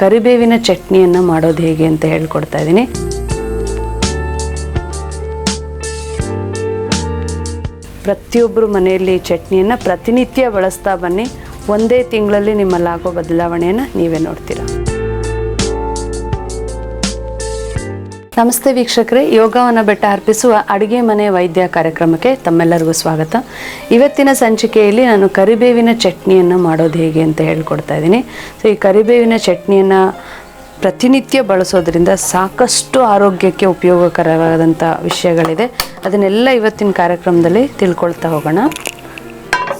ಕರಿಬೇವಿನ ಚಟ್ನಿಯನ್ನು ಮಾಡೋದು ಹೇಗೆ ಅಂತ ಹೇಳ್ಕೊಡ್ತಾ ಇದ್ದೀನಿ. ಪ್ರತಿಯೊಬ್ಬರು ಮನೆಯಲ್ಲಿ ಚಟ್ನಿಯನ್ನು ಪ್ರತಿನಿತ್ಯ ಬಳಸ್ತಾ ಬನ್ನಿ. ಒಂದೇ ತಿಂಗಳಲ್ಲಿ ನಿಮ್ಮಲ್ಲಾಗೋ ಬದಲಾವಣೆಯನ್ನು ನೀವೇ ನೋಡ್ತೀರಾ. ನಮಸ್ತೆ ವೀಕ್ಷಕರೇ ಯೋಗವನ್ನು ಬೆಟ್ಟ ಅರ್ಪಿಸುವ ಅಡುಗೆ ಮನೆ ವೈದ್ಯ ಕಾರ್ಯಕ್ರಮಕ್ಕೆ ತಮ್ಮೆಲ್ಲರಿಗೂ ಸ್ವಾಗತ. ಇವತ್ತಿನ ಸಂಚಿಕೆಯಲ್ಲಿ ನಾನು ಕರಿಬೇವಿನ ಚಟ್ನಿಯನ್ನು ಮಾಡೋದು ಹೇಗೆ ಅಂತ ಹೇಳ್ಕೊಡ್ತಾ ಇದ್ದೀನಿ. ಸೊ, ಈ ಕರಿಬೇವಿನ ಚಟ್ನಿಯನ್ನು ಪ್ರತಿನಿತ್ಯ ಬಳಸೋದ್ರಿಂದ ಸಾಕಷ್ಟು ಆರೋಗ್ಯಕ್ಕೆ ಉಪಯೋಗಕರವಾದಂಥ ವಿಷಯಗಳಿದೆ. ಅದನ್ನೆಲ್ಲ ಇವತ್ತಿನ ಕಾರ್ಯಕ್ರಮದಲ್ಲಿ ತಿಳ್ಕೊಳ್ತಾ ಹೋಗೋಣ.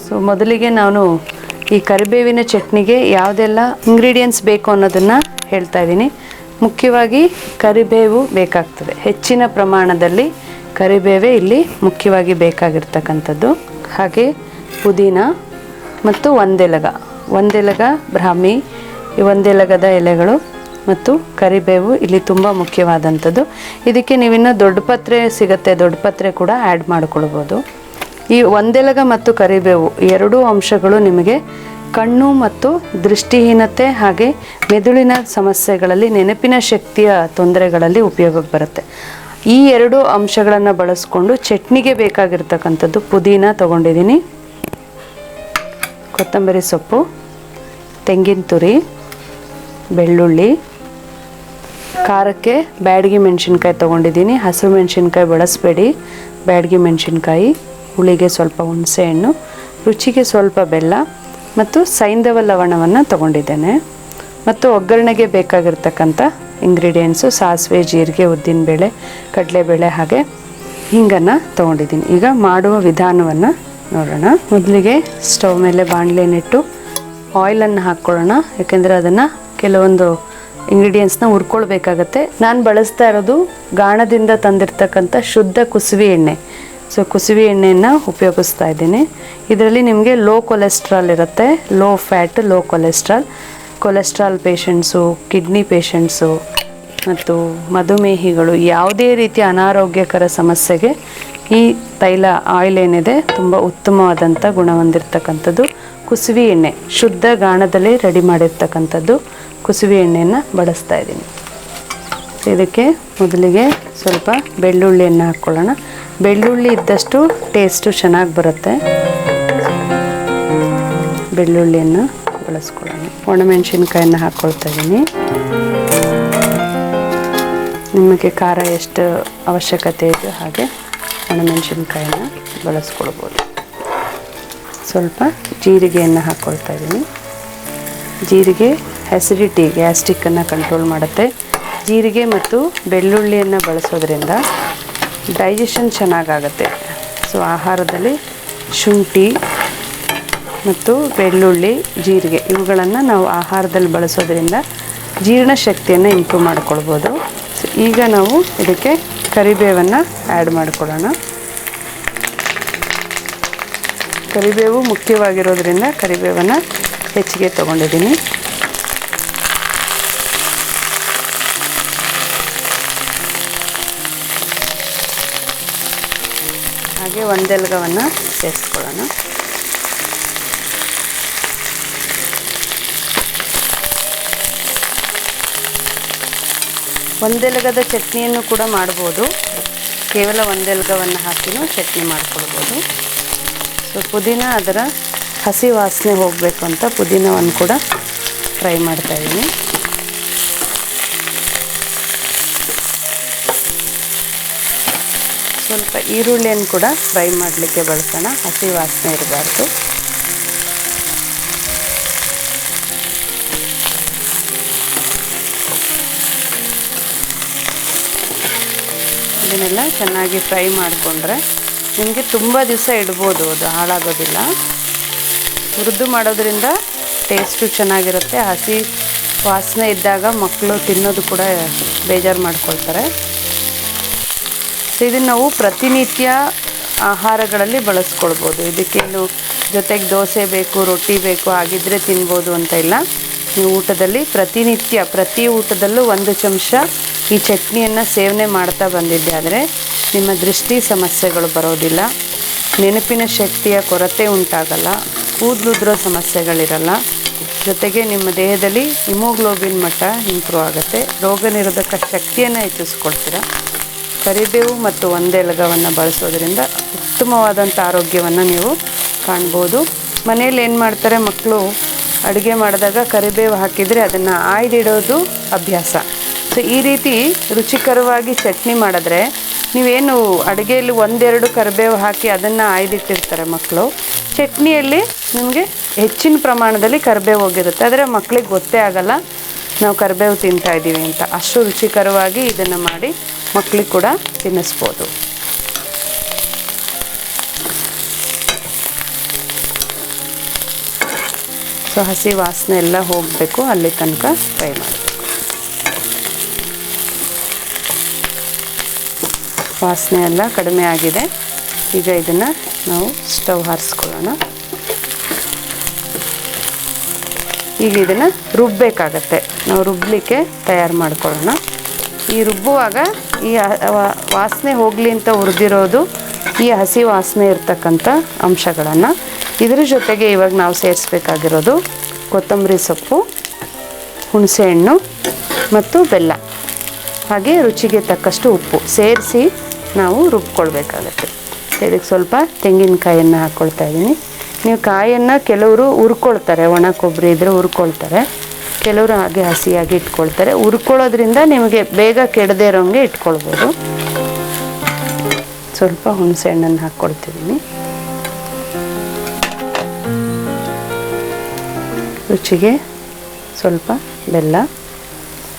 ಸೊ, ಮೊದಲಿಗೆ ನಾನು ಈ ಕರಿಬೇವಿನ ಚಟ್ನಿಗೆ ಯಾವುದೆಲ್ಲ ಇಂಗ್ರೀಡಿಯೆಂಟ್ಸ್ ಬೇಕು ಅನ್ನೋದನ್ನು ಹೇಳ್ತಾ ಇದ್ದೀನಿ. ಮುಖ್ಯವಾಗಿ ಕರಿಬೇವು ಬೇಕಾಗ್ತದೆ. ಹೆಚ್ಚಿನ ಪ್ರಮಾಣದಲ್ಲಿ ಕರಿಬೇವೇ ಇಲ್ಲಿ ಮುಖ್ಯವಾಗಿ ಬೇಕಾಗಿರ್ತಕ್ಕಂಥದ್ದು. ಹಾಗೆ ಪುದೀನ ಮತ್ತು ಒಂದೆಲಗ. ಒಂದೆಲಗ ಬ್ರಾಹ್ಮಿ, ಈ ಒಂದೆಲಗದ ಎಲೆಗಳು ಮತ್ತು ಕರಿಬೇವು ಇಲ್ಲಿ ತುಂಬ ಮುಖ್ಯವಾದಂಥದ್ದು. ಇದಕ್ಕೆ ನೀವಿನ್ನು ದೊಡ್ಡ ಪತ್ರೆ ಸಿಗುತ್ತೆ, ದೊಡ್ಡ ಪತ್ರೆ ಕೂಡ ಆ್ಯಡ್ ಮಾಡಿಕೊಳ್ಬೋದು. ಈ ಒಂದೆಲಗ ಮತ್ತು ಕರಿಬೇವು ಎರಡೂ ಅಂಶಗಳು ನಿಮಗೆ ಕಣ್ಣು ಮತ್ತು ದೃಷ್ಟಿಹೀನತೆ ಹಾಗೆ ಮೆದುಳಿನ ಸಮಸ್ಯೆಗಳಲ್ಲಿ ನೆನಪಿನ ಶಕ್ತಿಯ ತೊಂದರೆಗಳಲ್ಲಿ ಉಪಯೋಗಕ್ಕೆ ಬರುತ್ತೆ. ಈ ಎರಡು ಅಂಶಗಳನ್ನು ಬಳಸ್ಕೊಂಡು ಚಟ್ನಿಗೆ ಬೇಕಾಗಿರ್ತಕ್ಕಂಥದ್ದು ಪುದೀನ ತಗೊಂಡಿದ್ದೀನಿ. ಕೊತ್ತಂಬರಿ ಸೊಪ್ಪು, ತೆಂಗಿನ ತುರಿ, ಬೆಳ್ಳುಳ್ಳಿ, ಖಾರಕ್ಕೆ ಬ್ಯಾಡಗಿ ಮೆಣಸಿನ್ಕಾಯಿ ತೊಗೊಂಡಿದ್ದೀನಿ. ಹಸಿರು ಮೆಣಸಿನ್ಕಾಯಿ ಬಳಸಬೇಡಿ. ಬ್ಯಾಡಗಿ ಮೆಣಸಿನ್ಕಾಯಿ, ಹುಳಿಗೆ ಸ್ವಲ್ಪ ಹುಣಸೆಹಣ್ಣು, ರುಚಿಗೆ ಸ್ವಲ್ಪ ಬೆಲ್ಲ ಮತ್ತು ಸೈಂಧವ ಲವಣವನ್ನು ತಗೊಂಡಿದ್ದೇನೆ. ಮತ್ತು ಒಗ್ಗರಣೆಗೆ ಬೇಕಾಗಿರ್ತಕ್ಕಂಥ ಇಂಗ್ರೀಡಿಯೆಂಟ್ಸು ಸಾಸಿವೆ, ಜೀರಿಗೆ ಉದ್ದಿನಬೇಳೆ ಕಡಲೆಬೇಳೆ ಹಾಗೆ ಹಿಂಗನ್ನು ತೊಗೊಂಡಿದ್ದೀನಿ. ಈಗ ಮಾಡುವ ವಿಧಾನವನ್ನು ನೋಡೋಣ. ಮೊದಲಿಗೆ ಸ್ಟವ್ ಮೇಲೆ ಬಾಣಲೆನಿಟ್ಟು ಆಯಿಲನ್ನು ಹಾಕ್ಕೊಳ್ಳೋಣ. ಯಾಕೆಂದರೆ ಅದನ್ನು ಕೆಲವೊಂದು ಇಂಗ್ರೀಡಿಯೆಂಟ್ಸ್ನ ಹುರ್ಕೊಳ್ಬೇಕಾಗತ್ತೆ. ನಾನು ಬಳಸ್ತಾ ಇರೋದು ಗಾಣದಿಂದ ತಂದಿರ್ತಕ್ಕಂಥ ಶುದ್ಧ ಕುಸುವಿ ಎಣ್ಣೆ. ಸೊ ಕುಸುವಿ ಎಣ್ಣೆಯನ್ನು ಉಪಯೋಗಿಸ್ತಾ ಇದ್ದೀನಿ. ಇದರಲ್ಲಿ ನಿಮಗೆ ಲೋ ಕೊಲೆಸ್ಟ್ರಾಲ್ ಇರುತ್ತೆ. Low fat low cholesterol cholesterol patients kidney patients ಮತ್ತು ಮಧುಮೇಹಿಗಳು ಯಾವುದೇ ರೀತಿಯ ಅನಾರೋಗ್ಯಕರ ಸಮಸ್ಯೆಗೆ ಈ ತೈಲ ಆಯಿಲ್ ಏನಿದೆ ತುಂಬ ಉತ್ತಮವಾದಂಥ ಗುಣ ಹೊಂದಿರತಕ್ಕಂಥದ್ದು ಕುಸುವಿ ಎಣ್ಣೆ ಶುದ್ಧ ಗಾಣದಲ್ಲಿ ರೆಡಿ ಮಾಡಿರ್ತಕ್ಕಂಥದ್ದು. ಕುಸುವಿ ಎಣ್ಣೆಯನ್ನು ಬಳಸ್ತಾ ಇದ್ದೀನಿ. ಇದಕ್ಕೆ ಮೊದಲಿಗೆ ಸ್ವಲ್ಪ ಬೆಳ್ಳುಳ್ಳಿಯನ್ನು ಹಾಕ್ಕೊಳ್ಳೋಣ. ಬೆಳ್ಳುಳ್ಳಿ ಇದ್ದಷ್ಟು ಟೇಸ್ಟು ಚೆನ್ನಾಗಿ ಬರುತ್ತೆ. ಬೆಳ್ಳುಳ್ಳಿಯನ್ನು ಬಳಸ್ಕೊಳ್ಳೋಣ. ಒಣಮೆಣಸಿನ್ಕಾಯನ್ನು ಹಾಕ್ಕೊಳ್ತಾ ಇದ್ದೀನಿ ನಿಮಗೆ ಖಾರ ಎಷ್ಟು ಅವಶ್ಯಕತೆ ಇದೆ ಹಾಗೆ ಒಣಮೆಣಸಿನ್ಕಾಯನ್ನು ಬಳಸ್ಕೊಳ್ಬೋದು. ಸ್ವಲ್ಪ ಜೀರಿಗೆಯನ್ನು ಹಾಕ್ಕೊಳ್ತಾ ಇದ್ದೀನಿ ಜೀರಿಗೆ ಆ್ಯಸಿಡಿಟಿ ಗ್ಯಾಸ್ಟಿಕ್ಕನ್ನು ಕಂಟ್ರೋಲ್ ಮಾಡುತ್ತೆ. ಜೀರಿಗೆ ಮತ್ತು ಬೆಳ್ಳುಳ್ಳಿಯನ್ನು ಬಳಸೋದ್ರಿಂದ ಡೈಜೆಷನ್ ಚೆನ್ನಾಗಾಗತ್ತೆ. ಸೊ ಆಹಾರದಲ್ಲಿ ಶುಂಠಿ ಮತ್ತು ಬೆಳ್ಳುಳ್ಳಿ, ಜೀರಿಗೆ ಇವುಗಳನ್ನು ನಾವು ಆಹಾರದಲ್ಲಿ ಬಳಸೋದ್ರಿಂದ ಜೀರ್ಣಶಕ್ತಿಯನ್ನು ಇಂಪ್ರೂವ್ ಮಾಡ್ಕೊಳ್ಬೋದು. ಸೊ ಈಗ ನಾವು ಇದಕ್ಕೆ ಕರಿಬೇವನ್ನು ಆ್ಯಡ್ ಮಾಡ್ಕೊಳ್ಳೋಣ. ಕರಿಬೇವು ಮುಖ್ಯವಾಗಿರೋದ್ರಿಂದ ಕರಿಬೇವನ್ನು ಹೆಚ್ಚಿಗೆ ತೊಗೊಂಡಿದ್ದೀನಿ. ಒಂದೆಲ್ಗವನ್ನು ಸೇರಿಸ್ಕೊಳ್ಳೋಣ. ಒಂದೆಲಗದ ಚಟ್ನಿಯನ್ನು ಕೂಡ ಮಾಡ್ಬೋದು. ಕೇವಲ ಒಂದೆಲಗವನ್ನು ಹಾಕಿನೂ ಚಟ್ನಿ ಮಾಡ್ಕೊಳ್ಬೋದು. ಸೊ, ಪುದೀನ ಅದರ ಹಸಿ ವಾಸನೆ ಹೋಗಬೇಕು ಅಂತ ಪುದೀನವನ್ನು ಕೂಡ ಫ್ರೈ ಮಾಡ್ತಾ ಸ್ವಲ್ಪ ಈರುಳ್ಳಿಯನ್ನು ಕೂಡ ಫ್ರೈ ಮಾಡಲಿಕ್ಕೆ ಬಳಸೋಣ. ಹಸಿ ವಾಸನೆ ಇರಬಾರ್ದು. ಇದನ್ನೆಲ್ಲ ಚೆನ್ನಾಗಿ ಫ್ರೈ ಮಾಡಿಕೊಂಡ್ರೆ ನಿಮಗೆ ತುಂಬ ದಿವಸ ಇಡ್ಬೋದು, ಅದು ಹಾಳಾಗೋದಿಲ್ಲ. ಹುರಿದು ಮಾಡೋದ್ರಿಂದ ಟೇಸ್ಟು ಚೆನ್ನಾಗಿರುತ್ತೆ. ಹಸಿ ವಾಸನೆ ಇದ್ದಾಗ ಮಕ್ಕಳು ತಿನ್ನೋದು ಕೂಡ ಬೇಜಾರು ಮಾಡ್ಕೊಳ್ತಾರೆ. ಸೊ ಇದನ್ನು ನಾವು ಪ್ರತಿನಿತ್ಯ ಆಹಾರಗಳಲ್ಲಿ ಬಳಸ್ಕೊಳ್ಬೋದು. ಇದಕ್ಕೇನು ಜೊತೆಗೆ ದೋಸೆ ಬೇಕು, ರೊಟ್ಟಿ ಬೇಕು, ಹಾಗಿದ್ರೆ ತಿನ್ಬೋದು ಅಂತ ಇಲ್ಲ. ನೀವು ಊಟದಲ್ಲಿ ಪ್ರತಿನಿತ್ಯ, ಪ್ರತಿ ಊಟದಲ್ಲೂ ಒಂದು ಚಮಚ ಈ ಚಟ್ನಿಯನ್ನು ಸೇವನೆ ಮಾಡ್ತಾ ಬಂದಿದ್ದೆ. ಆದರೆ ನಿಮ್ಮ ದೃಷ್ಟಿ ಸಮಸ್ಯೆಗಳು ಬರೋದಿಲ್ಲ. ನೆನಪಿನ ಶಕ್ತಿಯ ಕೊರತೆ ಉಂಟಾಗಲ್ಲ. ಕೂದಲುದ್ರೋ ಸಮಸ್ಯೆಗಳಿರಲ್ಲ. ಜೊತೆಗೆ ನಿಮ್ಮ ದೇಹದಲ್ಲಿ ಹಿಮೋಗ್ಲೋಬಿನ್ ಮಟ್ಟ ಇಂಪ್ರೂವ್ ಆಗುತ್ತೆ. ರೋಗ ನಿರೋಧಕ ಶಕ್ತಿಯನ್ನು ಹೆಚ್ಚಿಸ್ಕೊಳ್ತೀರಾ? ಕರಿಬೇವು ಮತ್ತು ಒಂದೆಲಗವನ್ನು ಬಳಸೋದ್ರಿಂದ ಉತ್ತಮವಾದಂಥ ಆರೋಗ್ಯವನ್ನು ನೀವು ಕಾಣ್ಬೋದು. ಮನೆಯಲ್ಲಿ ಏನು ಮಾಡ್ತಾರೆ ಮಕ್ಕಳು ಅಡುಗೆ ಮಾಡಿದಾಗ ಕರಿಬೇವು ಹಾಕಿದರೆ ಅದನ್ನು ಆಯ್ದಿಡೋದು ಅಭ್ಯಾಸ. ಸೊ ಈ ರೀತಿ ರುಚಿಕರವಾಗಿ ಚಟ್ನಿ ಮಾಡಿದ್ರೆ ನೀವೇನು ಅಡುಗೆಯಲ್ಲಿ ಒಂದೆರಡು ಕರಿಬೇವು ಹಾಕಿ ಅದನ್ನು ಆಯ್ದಿಟ್ಟಿರ್ತಾರೆ ಮಕ್ಕಳು ಚಟ್ನಿಯಲ್ಲಿ ನಿಮಗೆ ಹೆಚ್ಚಿನ ಪ್ರಮಾಣದಲ್ಲಿ ಕರಿಬೇವು ಹೋಗಿರುತ್ತೆ. ಆದರೆ ಮಕ್ಕಳಿಗೆ ಗೊತ್ತೇ ಆಗಲ್ಲ, ನಾವು ಕರಿಬೇವು ತಿಂತಾ ಇದ್ದೀವಿ ಅಂತ. ಅಷ್ಟು ರುಚಿಕರವಾಗಿ ಇದನ್ನು ಮಾಡಿ ಮಕ್ಕಳಿಗೆ ಕೂಡ ತಿನ್ನಿಸ್ಬೋದು. ಸೊ ಹಸಿ ವಾಸನೆ ಎಲ್ಲ ಹೋಗಬೇಕು, ಅಲ್ಲಿ ತನಕ ಫ್ರೈ ಮಾಡಬೇಕು. ವಾಸನೆ ಎಲ್ಲ ಕಡಿಮೆ ಆಗಿದೆ. ಈಗ ಇದನ್ನು ನಾವು ಸ್ಟವ್ ಹಾರಿಸ್ಕೊಳ್ಳೋಣ. ಈಗ ಇದನ್ನು ರುಬ್ಬಬೇಕಾಗತ್ತೆ ನಾವು ರುಬ್ಬಲಿಕ್ಕೆ ತಯಾರು ಮಾಡ್ಕೊಳ್ಳೋಣ. ಈ ರುಬ್ಬುವಾಗ ಈ ವಾಸನೆ ಹೋಗಲಿ ಅಂತ ಹುರಿದಿರೋದು ಈ ಹಸಿ ವಾಸನೆ ಇರ್ತಕ್ಕಂಥ ಅಂಶಗಳನ್ನು. ಇದರ ಜೊತೆಗೆ ಇವಾಗ ನಾವು ಸೇರಿಸ್ಬೇಕಾಗಿರೋದು ಕೊತ್ತಂಬರಿ ಸೊಪ್ಪು ಹುಣಸೆಹಣ್ಣು ಮತ್ತು ಬೆಲ್ಲ. ಹಾಗೆ ರುಚಿಗೆ ತಕ್ಕಷ್ಟು ಉಪ್ಪು ಸೇರಿಸಿ ನಾವು ರುಬ್ಕೊಳ್ಬೇಕಾಗತ್ತೆ. ಇದಕ್ಕೆ ಸ್ವಲ್ಪ ತೆಂಗಿನಕಾಯಿಯನ್ನು ಹಾಕ್ಕೊಳ್ತಾ ಇದ್ದೀನಿ. ನೀವು ಕಾಯನ್ನು ಕೆಲವರು ಹುರ್ಕೊಳ್ತಾರೆ, ಒಣ ಕೊಬ್ಬರಿ ಇದ್ದರೆ ಹುರ್ಕೊಳ್ತಾರೆ. ಕೆಲವರು ಹಾಗೆ ಹಸಿಯಾಗಿ ಇಟ್ಕೊಳ್ತಾರೆ. ಹುರ್ಕೊಳ್ಳೋದ್ರಿಂದ ನಿಮಗೆ ಬೇಗ ಕೆಡದೇ ಇರೋಂಗೆ ಇಟ್ಕೊಳ್ಬೋದು. ಸ್ವಲ್ಪ ಹುಣಸೆ ಹಣ್ಣನ್ನು ಹಾಕ್ಕೊಳ್ತಿದ್ದೀನಿ ರುಚಿಗೆ ಸ್ವಲ್ಪ ಬೆಲ್ಲ.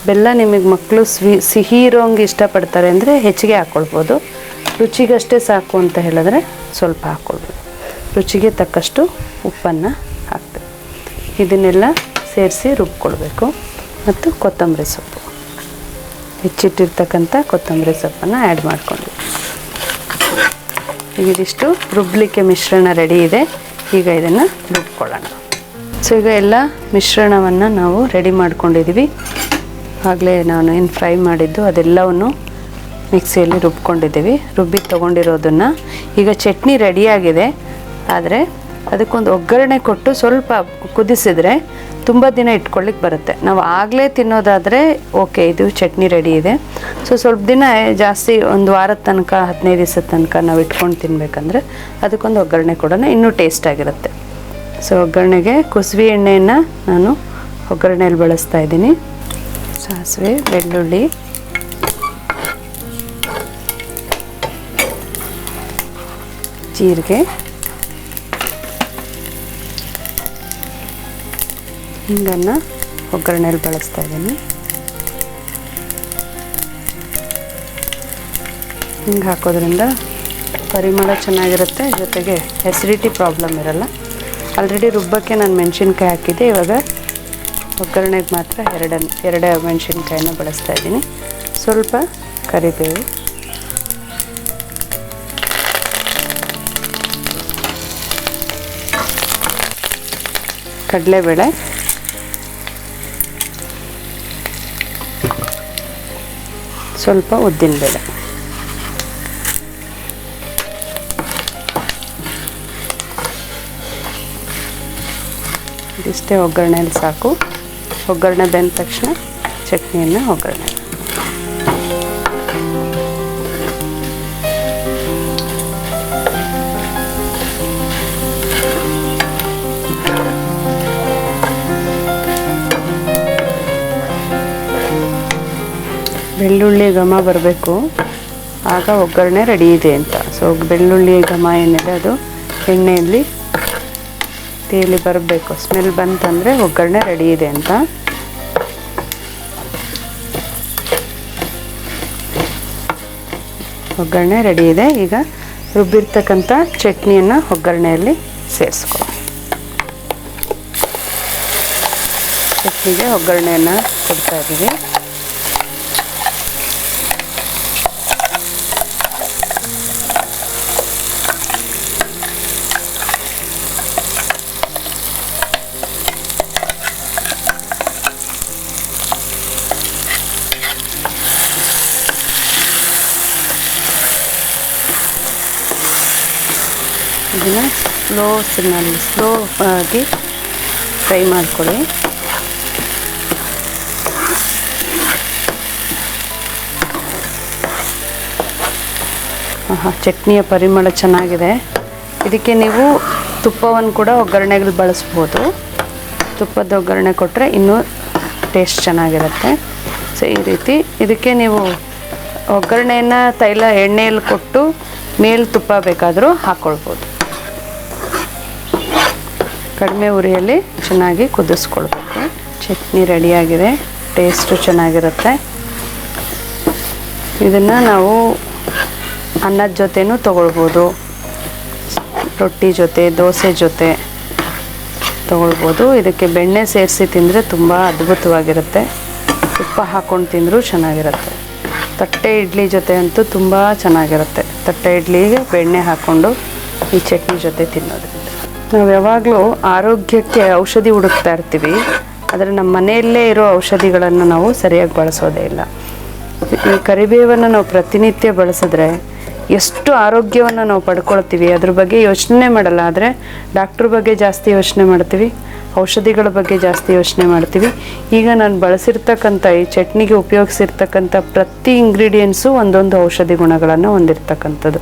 ಬೆಲ್ಲ ನಿಮಗೆ ಮಕ್ಕಳು ಸ್ವಿ ಸಿಹಿ ಇರೋಂಗೆ ಇಷ್ಟಪಡ್ತಾರೆ ಅಂದರೆ ಹೆಚ್ಚಿಗೆ ಹಾಕ್ಕೊಳ್ಬೋದು. ರುಚಿಗಷ್ಟೇ ಸಾಕು ಅಂತ ಹೇಳಿದ್ರೆ ಸ್ವಲ್ಪ ಹಾಕ್ಕೊಳ್ಬೋದು. ರುಚಿಗೆ ತಕ್ಕಷ್ಟು ಉಪ್ಪನ್ನು ಹಾಕ್ತೇವೆ ಇದನ್ನೆಲ್ಲ ಸೇರಿಸಿ ರುಬ್ಕೊಳ್ಬೇಕು. ಮತ್ತು ಕೊತ್ತಂಬರಿ ಸೊಪ್ಪು. ಹೆಚ್ಚಿಟ್ಟಿರ್ತಕ್ಕಂಥ ಕೊತ್ತಂಬರಿ ಸೊಪ್ಪನ್ನು ಆ್ಯಡ್ ಮಾಡ್ಕೊಂಡು ಈಗ ಇದಿಷ್ಟು ರುಬ್ಬಲಿಕ್ಕೆ ಮಿಶ್ರಣ ರೆಡಿ ಇದೆ. ಈಗ ಇದನ್ನು ರುಬ್ಕೊಳ್ಳೋಣ. ಸೊ ಈಗ ಎಲ್ಲ ಮಿಶ್ರಣವನ್ನು ನಾವು ರೆಡಿ ಮಾಡ್ಕೊಂಡಿದ್ದೀವಿ ಆಗಲೇ ನಾನು ಏನು ಫ್ರೈ ಮಾಡಿದ್ದು ಅದೆಲ್ಲವನ್ನು ಮಿಕ್ಸಿಯಲ್ಲಿ ರುಬ್ಕೊಂಡಿದ್ದೀವಿ. ರುಬ್ಬಿ ತೊಗೊಂಡಿರೋದನ್ನು ಈಗ ಚಟ್ನಿ ರೆಡಿಯಾಗಿದೆ ಆದರೆ ಅದಕ್ಕೊಂದು ಒಗ್ಗರಣೆ ಕೊಟ್ಟು ಸ್ವಲ್ಪ ಕುದಿಸಿದ್ರೆ ತುಂಬ ದಿನ ಇಟ್ಕೊಳ್ಳಿಕ್ಕೆ ಬರುತ್ತೆ. ನಾವು ಆಗಲೇ ತಿನ್ನೋದಾದರೆ ಓಕೆ, ಇದು ಚಟ್ನಿ ರೆಡಿ ಇದೆ. ಸೊ ಸ್ವಲ್ಪ ದಿನ ಜಾಸ್ತಿ ಒಂದು ವಾರದ ತನಕ, ಹದಿನೈದು ದಿವಸದ ತನಕ ನಾವು ಇಟ್ಕೊಂಡು ತಿನ್ನಬೇಕಂದ್ರೆ ಅದಕ್ಕೊಂದು ಒಗ್ಗರಣೆ ಕೊಡೋಣ ಇನ್ನೂ ಟೇಸ್ಟ್ ಆಗಿರುತ್ತೆ. ಸೊ ಒಗ್ಗರಣೆಗೆ ಕುಸುಬಿ ಎಣ್ಣೆಯನ್ನು ನಾನು ಒಗ್ಗರಣೆಯಲ್ಲಿ ಬಳಸ್ತಾ ಇದ್ದೀನಿ. ಸಾಸಿವೆ, ಬೆಳ್ಳುಳ್ಳಿ. ಜೀರಿಗೆ. ಹಿಂಗನ್ನು ಒಗ್ಗರಣೆಯಲ್ಲಿ ಬಳಸ್ತಾ ಇದ್ದೀನಿ. ಹಿಂಗೆ ಹಾಕೋದ್ರಿಂದ ಪರಿಮಳ ಚೆನ್ನಾಗಿರುತ್ತೆ, ಜೊತೆಗೆ ಎಸಿಡಿಟಿ ಪ್ರಾಬ್ಲಮ್ ಇರಲ್ಲ. ಆಲ್ರೆಡಿ ರುಬ್ಬಕ್ಕೆ ನಾನು ಮೆಣಸಿನ್ಕಾಯಿ ಹಾಕಿದ್ದೆ, ಇವಾಗ ಒಗ್ಗರಣೆಗೆ ಮಾತ್ರ ಎರಡನ್ನು ಎರಡು ಮೆಣಸಿನ್ಕಾಯಿನ ಬಳಸ್ತಾ ಇದ್ದೀನಿ. ಸ್ವಲ್ಪ ಕರಿಬೇವು. ಕಡಲೆಬೇಳೆ. ಸ್ವಲ್ಪ ಉದ್ದಿನಬೇಳೆ ಇದಿಷ್ಟೇ ಒಗ್ಗರಣೆಯಲ್ಲಿ ಸಾಕು. ಒಗ್ಗರಣೆ ಬೆಂದ ತಕ್ಷಣ ಚಟ್ನಿಯನ್ನು ಒಗ್ಗರಣೆ. ಬೆಳ್ಳುಳ್ಳಿ ಘಮ ಬರಬೇಕು. ಆಗ ಒಗ್ಗರಣೆ ರೆಡಿ ಇದೆ ಅಂತ. ಸೊ ಬೆಳ್ಳುಳ್ಳಿ ಘಮ ಏನಿದೆ ಅದು ಎಣ್ಣೆಯಲ್ಲಿ ತೇಲಿ ಬರಬೇಕು. ಸ್ಮೆಲ್ ಬಂತಂದರೆ ಒಗ್ಗರಣೆ ರೆಡಿ ಇದೆ ಅಂತ. ಒಗ್ಗರಣೆ ರೆಡಿ ಇದೆ. ಈಗ ರುಬ್ಬಿರ್ತಕ್ಕಂಥ ಚಟ್ನಿಯನ್ನು ಒಗ್ಗರಣೆಯಲ್ಲಿ ಸೇರಿಸ್ಕೊ ಚಟ್ನಿಗೆ ಒಗ್ಗರಣೆಯನ್ನು ಕೊಡ್ತಾ ಇದ್ದೀವಿ ಇದನ್ನು ಸ್ಲೋ ಸಿಗ್ನಲ್, ಸ್ಲೋ ಆಗಿ ಫ್ರೈ ಮಾಡ್ಕೊಳ್ಳಿ. ಚಟ್ನಿಯ ಪರಿಮಳ ಚೆನ್ನಾಗಿದೆ. ಇದಕ್ಕೆ ನೀವು ತುಪ್ಪವನ್ನು ಕೂಡ ಒಗ್ಗರಣೆಗಳು ಬಳಸ್ಬೋದು. ತುಪ್ಪದ ಒಗ್ಗರಣೆ ಕೊಟ್ಟರೆ ಇನ್ನೂ ಟೇಸ್ಟ್ ಚೆನ್ನಾಗಿರುತ್ತೆ. ಸೊ, ಈ ರೀತಿ ಇದಕ್ಕೆ ನೀವು ಒಗ್ಗರಣೆಯನ್ನು ತೈಲ ಎಣ್ಣೆಯಲ್ಲಿ ಕೊಟ್ಟು ಮೇಲೆ ತುಪ್ಪ ಬೇಕಾದರೂ ಹಾಕ್ಕೊಳ್ಬೋದು ಕಡಿಮೆ ಉರಿಯಲ್ಲಿ ಚೆನ್ನಾಗಿ ಕುದಿಸ್ಕೊಳ್ಬೇಕು. ಚಟ್ನಿ ರೆಡಿಯಾಗಿದೆ, ಟೇಸ್ಟು ಚೆನ್ನಾಗಿರುತ್ತೆ. ಇದನ್ನು ನಾವು ಅನ್ನದ ಜೊತೆನೂ ತೊಗೊಳ್ಬೋದು. ರೊಟ್ಟಿ ಜೊತೆ, ದೋಸೆ ಜೊತೆ ತೊಗೊಳ್ಬೋದು. ಇದಕ್ಕೆ ಬೆಣ್ಣೆ ಸೇರಿಸಿ ತಿಂದರೆ ತುಂಬ ಅದ್ಭುತವಾಗಿರುತ್ತೆ. ತುಪ್ಪ ಹಾಕ್ಕೊಂಡು ತಿಂದರೂ ಚೆನ್ನಾಗಿರುತ್ತೆ. ತಟ್ಟೆ ಇಡ್ಲಿ ಜೊತೆ ಅಂತೂ ತುಂಬ ಚೆನ್ನಾಗಿರುತ್ತೆ. ತಟ್ಟೆ ಇಡ್ಲಿಗೆ ಬೆಣ್ಣೆ ಹಾಕ್ಕೊಂಡು ಈ ಚಟ್ನಿ ಜೊತೆ ತಿನ್ನೋದ್ರಿಂದ ನಾವು ಯಾವಾಗಲೂ ಆರೋಗ್ಯಕ್ಕೆ ಔಷಧಿ ಹುಡುಕ್ತಾ ಇರ್ತೀವಿ, ಆದರೆ ನಮ್ಮ ಮನೆಯಲ್ಲೇ ಇರೋ ಔಷಧಿಗಳನ್ನು ನಾವು ಸರಿಯಾಗಿ ಬಳಸೋದೇ ಇಲ್ಲ. ಈ ಕರಿಬೇವನ್ನು ನಾವು ಪ್ರತಿನಿತ್ಯ ಬಳಸಿದ್ರೆ ಎಷ್ಟು ಆರೋಗ್ಯವನ್ನು ನಾವು ಪಡ್ಕೊಳ್ತೀವಿ, ಅದ್ರ ಬಗ್ಗೆ ಯೋಚನೆ ಮಾಡಲ್ಲ, ಆದರೆ ಡಾಕ್ಟ್ರ್ ಬಗ್ಗೆ ಜಾಸ್ತಿ ಯೋಚನೆ ಮಾಡ್ತೀವಿ. ಔಷಧಿಗಳ ಬಗ್ಗೆ ಜಾಸ್ತಿ ಯೋಚನೆ ಮಾಡ್ತೀವಿ. ಈಗ ನಾನು ಬಳಸಿರ್ತಕ್ಕಂಥ ಈ ಚಟ್ನಿಗೆ ಉಪಯೋಗಿಸಿರ್ತಕ್ಕಂಥ ಪ್ರತಿ ಇಂಗ್ರೀಡಿಯೆಂಟ್ಸು ಒಂದೊಂದು ಔಷಧಿ ಗುಣಗಳನ್ನು ಹೊಂದಿರತಕ್ಕಂಥದ್ದು.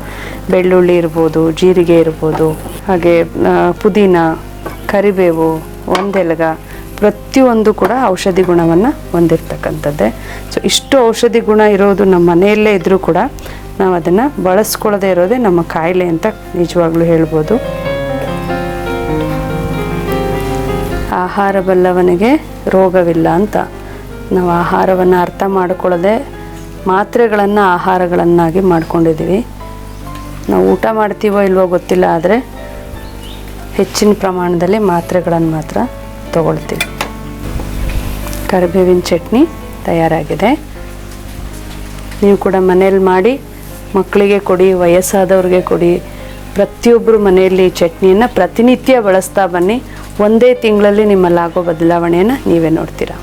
ಬೆಳ್ಳುಳ್ಳಿ ಇರ್ಬೋದು, ಜೀರಿಗೆ ಇರ್ಬೋದು, ಹಾಗೆ ಪುದೀನ, ಕರಿಬೇವು, ಒಂದೆಲಗ ಪ್ರತಿಯೊಂದು ಕೂಡ ಔಷಧಿ ಗುಣವನ್ನು ಹೊಂದಿರತಕ್ಕಂಥದ್ದೇ. ಸೊ ಇಷ್ಟು ಔಷಧಿ ಗುಣ ಇರೋದು ನಮ್ಮ ಮನೆಯಲ್ಲೇ ಇದ್ದರೂ ಕೂಡ ನಾವು ಅದನ್ನು ಬಳಸ್ಕೊಳ್ಳದೇ ಇರೋದೇ ನಮ್ಮ ಕಾಯಿಲೆ ಅಂತ ನಿಜವಾಗ್ಲೂ ಹೇಳ್ಬೋದು. ಆಹಾರ ಬಲ್ಲವನಿಗೆ ರೋಗವಿಲ್ಲ ಅಂತ. ನಾವು ಆಹಾರವನ್ನು ಅರ್ಥ ಮಾಡಿಕೊಳ್ಳದೆ ಮಾತ್ರೆಗಳನ್ನು ಆಹಾರಗಳನ್ನಾಗಿ ಮಾಡ್ಕೊಂಡಿದ್ದೀವಿ. ನಾವು ಊಟ ಮಾಡ್ತೀವೋ ಇಲ್ವೋ ಗೊತ್ತಿಲ್ಲ ಆದರೆ ಹೆಚ್ಚಿನ ಪ್ರಮಾಣದಲ್ಲಿ ಮಾತ್ರೆಗಳನ್ನು ಮಾತ್ರ ತಗೊಳ್ತೀವಿ. ಕರಿಬೇವಿನ ಚಟ್ನಿ ತಯಾರಾಗಿದೆ. ನೀವು ಕೂಡ ಮನೇಲಿ ಮಾಡಿ, ಮಕ್ಕಳಿಗೆ ಕೊಡಿ, ವಯಸ್ಸಾದವ್ರಿಗೆ ಕೊಡಿ ಪ್ರತಿಯೊಬ್ಬರು ಮನೆಯಲ್ಲಿ ಚಟ್ನಿಯನ್ನು ಪ್ರತಿನಿತ್ಯ ಬಳಸ್ತಾ ಬನ್ನಿ. ಒಂದೇ ತಿಂಗಳಲ್ಲಿ ನಿಮ್ಮಲ್ಲಾಗೋ ಬದಲಾವಣೆಯನ್ನು ನೀವೇ ನೋಡ್ತೀರಾ?